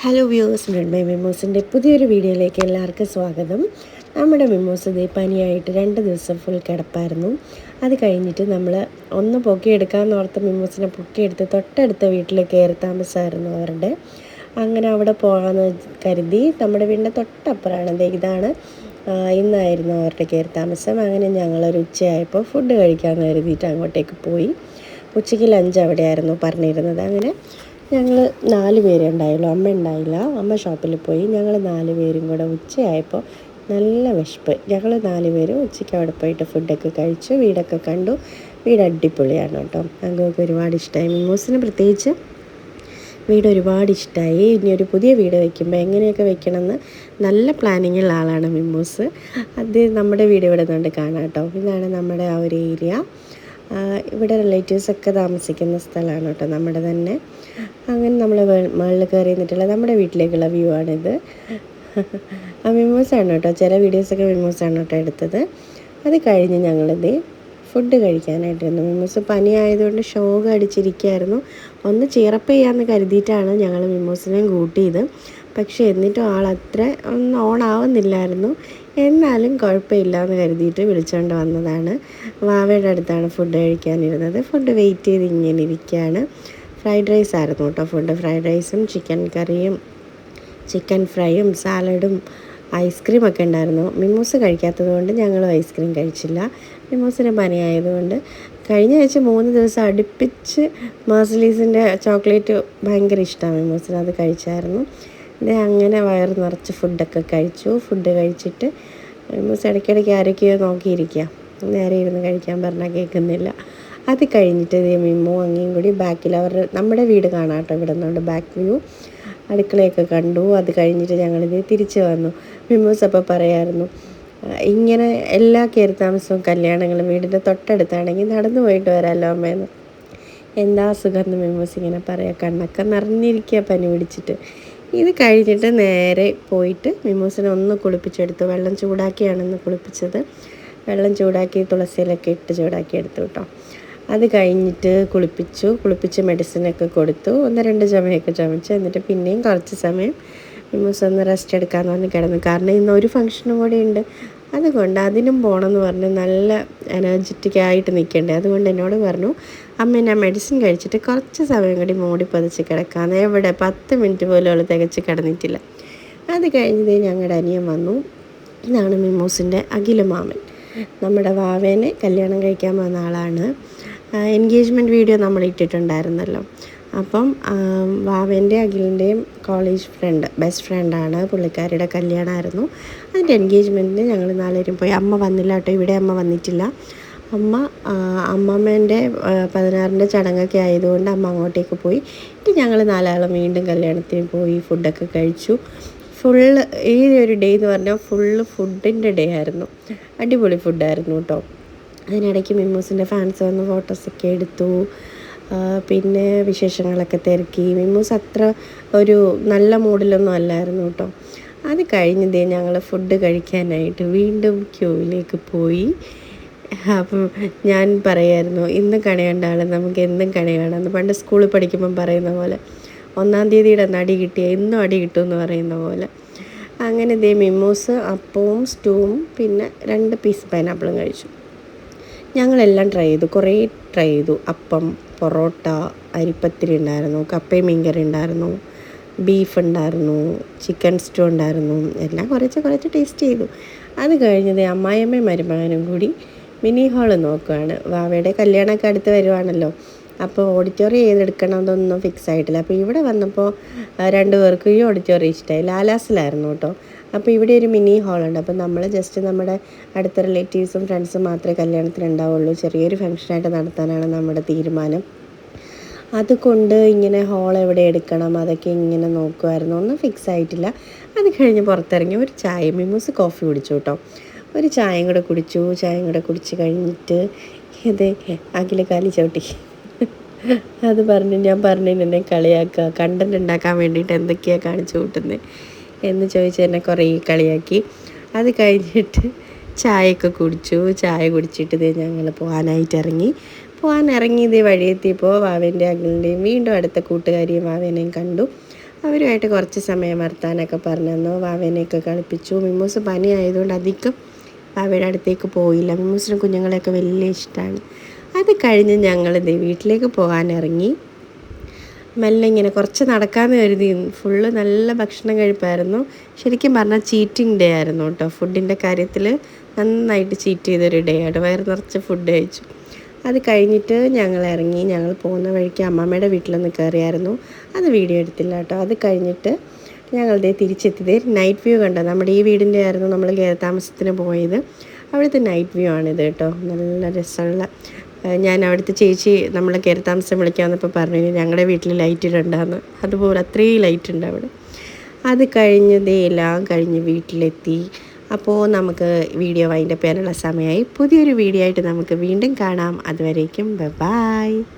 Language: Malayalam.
ഹലോ വ്യൂവേഴ്സ് മൈ മെമ്മോസിന്റെ പുതിയൊരു വീഡിയോയിലേക്ക് എല്ലാവർക്കും സ്വാഗതം. നമ്മുടെ മെമ്മോസ് ഇതേ പനിയായിട്ട് രണ്ട് ദിവസം ഫുൾ കിടപ്പായിരുന്നു. അത് കഴിഞ്ഞിട്ട് നമ്മൾ ഒന്ന് പൊക്കിയെടുക്കാമെന്ന് ഓർത്ത് മെമ്മോസിനെ പൊക്കിയെടുത്ത് തൊട്ടടുത്ത വീട്ടിൽ കയറി താമസമായിരുന്നു അവരുടെ. അങ്ങനെ അവിടെ പോകാമെന്ന് കരുതി നമ്മുടെ വീടിന്റെ തൊട്ടപ്പുറമാണ്. ഇതാണ് ഇന്നായിരുന്നു അവരുടെ കയറി താമസം. അങ്ങനെ ഞങ്ങളൊരു ഉച്ചയായപ്പോൾ ഫുഡ് കഴിക്കാമെന്ന് കരുതിയിട്ട് അങ്ങോട്ടേക്ക് പോയി. ഉച്ചയ്ക്ക് ലഞ്ച് അവിടെയായിരുന്നു പറഞ്ഞിരുന്നത്. അങ്ങനെ ഞങ്ങൾ നാല് പേരേ ഉണ്ടായുള്ളൂ. അമ്മ ഉണ്ടായില്ല. അമ്മ ഷോപ്പിൽ പോയി. ഞങ്ങൾ നാല് പേരും കൂടെ ഉച്ചയായപ്പോൾ നല്ല വിശപ്പ്. ഞങ്ങൾ നാല് പേരും ഉച്ചയ്ക്ക് അവിടെ പോയിട്ട് ഫുഡൊക്കെ കഴിച്ചു. വീടൊക്കെ കണ്ടു. വീട് അടിപൊളിയാണ് കേട്ടോ. ഞങ്ങൾക്ക് ഒരുപാട് ഇഷ്ടമായി മിമോസിന് പ്രത്യേകിച്ച് വീട് ഒരുപാട് ഇഷ്ടമായി ഇനി ഒരു പുതിയ വീട് വയ്ക്കുമ്പോൾ എങ്ങനെയൊക്കെ വെക്കണമെന്ന് നല്ല പ്ലാനിങ്ങുള്ള ആളാണ് മിമോസ്. അത് നമ്മുടെ വീട് ഇവിടെ നിന്നുകൊണ്ട് കാണാം കേട്ടോ. ഇതാണ് നമ്മുടെ ആ ഒരു ഏരിയ ഇവിടെ റിലേറ്റീവ്സൊക്കെ താമസിക്കുന്ന സ്ഥലമാണ് കേട്ടോ നമ്മുടെ തന്നെ. അങ്ങനെ നമ്മൾ മുകളിൽ കയറി നിന്നിട്ടുള്ള നമ്മുടെ വീട്ടിലേക്കുള്ള വ്യൂ ആണിത്. ആ ആണ് കേട്ടോ. ചില വീഡിയോസൊക്കെ ആണ് കേട്ടോ എടുത്തത്. അത് കഴിഞ്ഞ് ഞങ്ങളിത് ഫുഡ് കഴിക്കാനായിട്ടിരുന്നു. പനി ആയതുകൊണ്ട് ഷോക്ക് അടിച്ചിരിക്കുകയായിരുന്നു. ഒന്ന് ചീറപ്പ് ചെയ്യാമെന്ന് കരുതിയിട്ടാണ് ഞങ്ങൾ മിമ്മൂസിനെയും കൂട്ടിയത്. പക്ഷേ എന്നിട്ടും ആൾ അത്ര ഒന്ന് ഓൺ ആവുന്നില്ലായിരുന്നു എന്നാലും കുഴപ്പമില്ല എന്ന് കരുതിയിട്ട് വിളിച്ചുകൊണ്ട് വന്നതാണ്. വാവയുടെ അടുത്താണ് ഫുഡ് കഴിക്കാനിരുന്നത്. ഫുഡ് വെയിറ്റ് ചെയ്ത് ഇങ്ങനെ ഇരിക്കുകയാണ് ഫ്രൈഡ് റൈസ് ആയിരുന്നു കേട്ടോ ഫുഡ് ഫ്രൈഡ് റൈസും ചിക്കൻ കറിയും ചിക്കൻ ഫ്രൈയും സാലഡും ഐസ്ക്രീം ഒക്കെ ഉണ്ടായിരുന്നു. മിമോസ് കഴിക്കാത്തത് കൊണ്ട് ഞങ്ങളും ഐസ്ക്രീം കഴിച്ചില്ല. മിമോസിന് പനിയായതുകൊണ്ട് കഴിഞ്ഞ ആഴ്ച മൂന്ന് ദിവസം അടുപ്പിച്ച് മാസലീസിന്റെ ചോക്ലേറ്റ് ഭയങ്കര ഇഷ്ടമാണ് മിമോസിന് അത് കഴിച്ചായിരുന്നു. അങ്ങനെ വയറ് നിറച്ച് ഫുഡൊക്കെ കഴിച്ചു. ഫുഡ് കഴിച്ചിട്ട് മിമൂസ് ഇടയ്ക്കിടയ്ക്ക് ആരൊക്കെയോ നോക്കിയിരിക്കുക നേരെ ഇരുന്ന് കഴിക്കാൻ പറഞ്ഞാൽ കേൾക്കുന്നില്ല അത് കഴിഞ്ഞിട്ട് മിമ്മോ അങ്ങേയും കൂടി ബാക്കിൽ അവരുടെ നമ്മുടെ വീട് കാണാട്ടോ ഇവിടെ നിന്നുകൊണ്ട് ബാക്ക് വ്യൂ അടുക്കളയൊക്കെ കണ്ടു. അത് കഴിഞ്ഞിട്ട് ഞങ്ങളിത് തിരിച്ചു വന്നു. മിമ്മൂസ് അപ്പോൾ പറയായിരുന്നു ഇങ്ങനെ എല്ലാ കയറി താമസവും കല്യാണങ്ങളും വീടിന്റെ തൊട്ടടുത്താണെങ്കിൽ നടന്നു പോയിട്ട് വരാമല്ലോ അമ്മയെന്ന് എന്താ സുഖം എന്ന് മിമ്മൂസ് ഇങ്ങനെ പറയാം. കണ്ണൊക്കെ നിറഞ്ഞിരിക്കുക പനി പിടിച്ചിട്ട്. ഇത് കഴിഞ്ഞിട്ട് നേരെ പോയിട്ട് മിമോസിനെ ഒന്ന് കുളിപ്പിച്ചെടുത്തു. വെള്ളം ചൂടാക്കിയാണെന്ന് കുളിപ്പിച്ചത്. വെള്ളം ചൂടാക്കി തുളസിയിലൊക്കെ ഇട്ട് ചൂടാക്കി എടുത്തു കേട്ടോ അത് കഴിഞ്ഞിട്ട് കുളിപ്പിച്ചു. കുളിപ്പിച്ച് മെഡിസിനൊക്കെ കൊടുത്തു. ഒന്ന് രണ്ട് ചുമയൊക്കെ ചുമച്ചു. എന്നിട്ട് പിന്നെയും കുറച്ച് സമയം മിമോസ് ഒന്ന് റെസ്റ്റ് എടുക്കാമെന്ന് പറഞ്ഞ് കിടന്നു. കാരണം ഇന്ന് ഒരു ഫംഗ്ഷനും കൂടെ ഉണ്ട്. അതുകൊണ്ട് അതിനും പോകണമെന്ന് പറഞ്ഞ് നല്ല എനർജറ്റിക് ആയിട്ട് നിൽക്കണ്ടേ അതുകൊണ്ട് എന്നോട് പറഞ്ഞു അമ്മ ഞാൻ മെഡിസിൻ കഴിച്ചിട്ട് കുറച്ച് സമയം കൂടി മൂടി പതിച്ച് കിടക്കാമെന്ന് എവിടെ? പത്ത് മിനിറ്റ് പോലും അവൾ തികച്ച് കിടന്നിട്ടില്ല. അത് കഴിഞ്ഞത് ഞങ്ങളുടെ അനിയൻ വന്നു. ഇതാണ് മിമോസിന്റെ അഖിലമാമൻ നമ്മുടെ വാവേനെ കല്യാണം കഴിക്കാൻ വന്ന ആളാണ്. എൻഗേജ്മെന്റ് വീഡിയോ നമ്മൾ ഇട്ടിട്ടുണ്ടായിരുന്നല്ലോ. അപ്പം വാവേന്റെ അഖിലിന്റെയും കോളേജ് ഫ്രണ്ട് ബെസ്റ്റ് ഫ്രണ്ടാണ് പുള്ളിക്കാരിയുടെ കല്യാണമായിരുന്നു അതിന്റെ എൻഗേജ്മെന്റിന് ഞങ്ങൾ നാലുപേരും പോയി. അമ്മ വന്നില്ല കേട്ടോ. ഇവിടെ അമ്മ വന്നിട്ടില്ല. അമ്മ അമ്മമ്മേന്റെ പതിനാറിന്റെ ചടങ്ങൊക്കെ ആയതുകൊണ്ട് അമ്മ അങ്ങോട്ടേക്ക് പോയി. ഇനി ഞങ്ങൾ നാലാളും വീണ്ടും കല്യാണത്തിന് പോയി ഫുഡൊക്കെ കഴിച്ചു. ഫുള്ള് ഈ ഒരു ഡേ എന്ന് പറഞ്ഞാൽ ഫുള്ള് ഫുഡിന്റെ ഡേ ആയിരുന്നു. അടിപൊളി ഫുഡായിരുന്നു കേട്ടോ. അതിനിടയ്ക്ക് മിമ്മൂസിന്റെ ഫാൻസ് വന്ന് ഫോട്ടോസൊക്കെ എടുത്തു. പിന്നെ വിശേഷങ്ങളൊക്കെ തിരക്കി. മിമ്മൂസ് അത്ര ഒരു നല്ല മൂഡിലൊന്നും അല്ലായിരുന്നു കേട്ടോ. അത് കഴിഞ്ഞതേ ഞങ്ങൾ ഫുഡ് കഴിക്കാനായിട്ട് വീണ്ടും ക്യൂവിലേക്ക് പോയി. അപ്പം ഞാൻ പറയായിരുന്നു ഇന്ന് കണി കണ്ടാൽ നമുക്ക് എന്നും കണി പണ്ട് സ്കൂളിൽ പഠിക്കുമ്പം പറയുന്ന പോലെ ഒന്നാം തീയതിയുടെ നടി കിട്ടിയ ഇന്നും അടി കിട്ടും എന്ന് പറയുന്ന പോലെ. അങ്ങനെ ദേ മിമ്മൂസ് അപ്പവും സ്റ്റൂവും പിന്നെ രണ്ട് പീസ് പൈനാപ്പിളും കഴിച്ചു. ഞങ്ങളെല്ലാം ട്രൈ ചെയ്തു കുറേ ട്രൈ ചെയ്തു. അപ്പം പൊറോട്ട അരിപ്പത്തിരി ഉണ്ടായിരുന്നു കപ്പയും മീൻകറി ഉണ്ടായിരുന്നു ബീഫ് ഉണ്ടായിരുന്നു ചിക്കൻ സ്റ്റൂ ഉണ്ടായിരുന്നു എല്ലാം കുറച്ച് കുറച്ച് ടേസ്റ്റ് ചെയ്തു. അത് കഴിഞ്ഞത് അമ്മായിയമ്മയും മരുമകനും കൂടി മിനി ഹാൾ നോക്കുകയാണ് വാവയുടെ കല്യാണമൊക്കെ അടുത്ത് വരുവാണല്ലോ. അപ്പോൾ ഓഡിറ്റോറിയം ഏതെടുക്കണം എന്നൊന്നും ഫിക്സ് ആയിട്ടില്ല. അപ്പോൾ ഇവിടെ വന്നപ്പോൾ രണ്ടു പേർക്കും ഈ ഓഡിറ്റോറിയം ഇഷ്ടമായി ലാലാസിലായിരുന്നു കേട്ടോ. അപ്പോൾ ഇവിടെ ഒരു മിനി ഹാളുണ്ട് അപ്പോൾ നമ്മൾ ജസ്റ്റ് നമ്മുടെ അടുത്ത റിലേറ്റീവ്സും ഫ്രണ്ട്സും മാത്രമേ കല്യാണത്തിന് ഉണ്ടാവുള്ളൂ ചെറിയൊരു ഫംഗ്ഷനായിട്ട് നടത്താനാണ് നമ്മുടെ തീരുമാനം. അതുകൊണ്ട് ഇങ്ങനെ ഹോൾ എവിടെ എടുക്കണം? അതൊക്കെ ഇങ്ങനെ നോക്കുമായിരുന്നു ഒന്നും ഫിക്സ് ആയിട്ടില്ല. അത് കഴിഞ്ഞ് പുറത്തിറങ്ങി ഒരു ചായ മിമൂസ് കോഫി കുടിച്ചു കേട്ടോ. ഒരു ചായയും കൂടെ കുടിച്ചു. ചായയും കൂടെ കുടിച്ച് കഴിഞ്ഞിട്ട് ഇത് അഖില കാലി ചവിട്ടി. അത് പറഞ്ഞു ഞാൻ പറഞ്ഞു എന്നെ കളിയാക്കുക. കണ്ടന്റ് ഉണ്ടാക്കാൻ വേണ്ടിയിട്ട് എന്തൊക്കെയാണ് കാണിച്ചു കൂട്ടുന്നത് എന്ന് ചോദിച്ച് എന്നെ കുറേ കളിയാക്കി. അത് കഴിഞ്ഞിട്ട് ചായയൊക്കെ കുടിച്ചു. ചായ കുടിച്ചിട്ട് ഞങ്ങൾ പോകാനായിട്ട് ഇറങ്ങി പോകാൻ ഇറങ്ങി ഇതേ വഴിയെത്തിയപ്പോൾ വാവേന്റെ അങ്കിളിന്റെയും വീണ്ടും അടുത്ത കൂട്ടുകാരിയും വാവേനെയും കണ്ടു. അവരുമായിട്ട് കുറച്ച് സമയം വർത്താനൊക്കെ പറഞ്ഞു തന്നു. വാവേനെയൊക്കെ കളിപ്പിച്ചു. മിമ്മൂസ് പനി ആയതുകൊണ്ട് അധികം വാവയുടെ അടുത്തേക്ക് പോയില്ല. മിമ്മൂസിന് കുഞ്ഞുങ്ങളെയൊക്കെ വലിയ ഇഷ്ടമാണ്. അത് കഴിഞ്ഞ് ഞങ്ങൾ വീട്ടിലേക്ക് പോകാൻ ഇറങ്ങി. മെല്ലെ ഇങ്ങനെ കുറച്ച് നടക്കാമെന്ന് കരുതി ഫുള്ള് നല്ല ഭക്ഷണം കഴിപ്പായിരുന്നു. ശരിക്കും പറഞ്ഞാൽ ചീറ്റിംഗ് ഡേ ആയിരുന്നു കേട്ടോ. ഫുഡിന്റെ കാര്യത്തിൽ നന്നായിട്ട് ചീറ്റ് ചെയ്തൊരു ഡേ ആയിട്ട് വയറ് നിറച്ച് ഫുഡ് കഴിച്ചു. അത് കഴിഞ്ഞിട്ട് ഞങ്ങൾ ഇറങ്ങി ഞങ്ങൾ പോകുന്ന വഴിക്ക് അമ്മമ്മയുടെ വീട്ടിലൊന്ന് കയറിയായിരുന്നു. അത് വീഡിയോ എടുത്തില്ല കേട്ടോ. അത് കഴിഞ്ഞിട്ട് ഞങ്ങളുടെ തിരിച്ചെത്തിയത് നൈറ്റ് വ്യൂ കണ്ടോ. നമ്മുടെ ഈ വീടിന്റെ ആയിരുന്നു നമ്മൾ കയറി താമസത്തിന് പോയത്. അവിടുത്തെ നൈറ്റ് വ്യൂ ആണിത് കേട്ടോ. നല്ല രസമുള്ള ഞാൻ അവിടുത്തെ ചേച്ചി നമ്മൾ കയറി താമസം വിളിക്കാൻ വന്നപ്പോൾ പറഞ്ഞു ഞങ്ങളുടെ വീട്ടിൽ ലൈറ്റ് ഇടണ്ടെന്ന്. അതുപോലെ അത്രയും ലൈറ്റ് ഉണ്ട് അവിടെ. അത് കഴിഞ്ഞതേ എല്ലാം കഴിഞ്ഞ് വീട്ടിലെത്തി. അപ്പോൾ നമുക്ക് വീഡിയോ വൈൻഡപ്പ് ചെയ്യാനുള്ള സമയമായി. പുതിയൊരു വീഡിയോ ആയിട്ട് നമുക്ക് വീണ്ടും കാണാം. അതുവരേക്കും ബൈ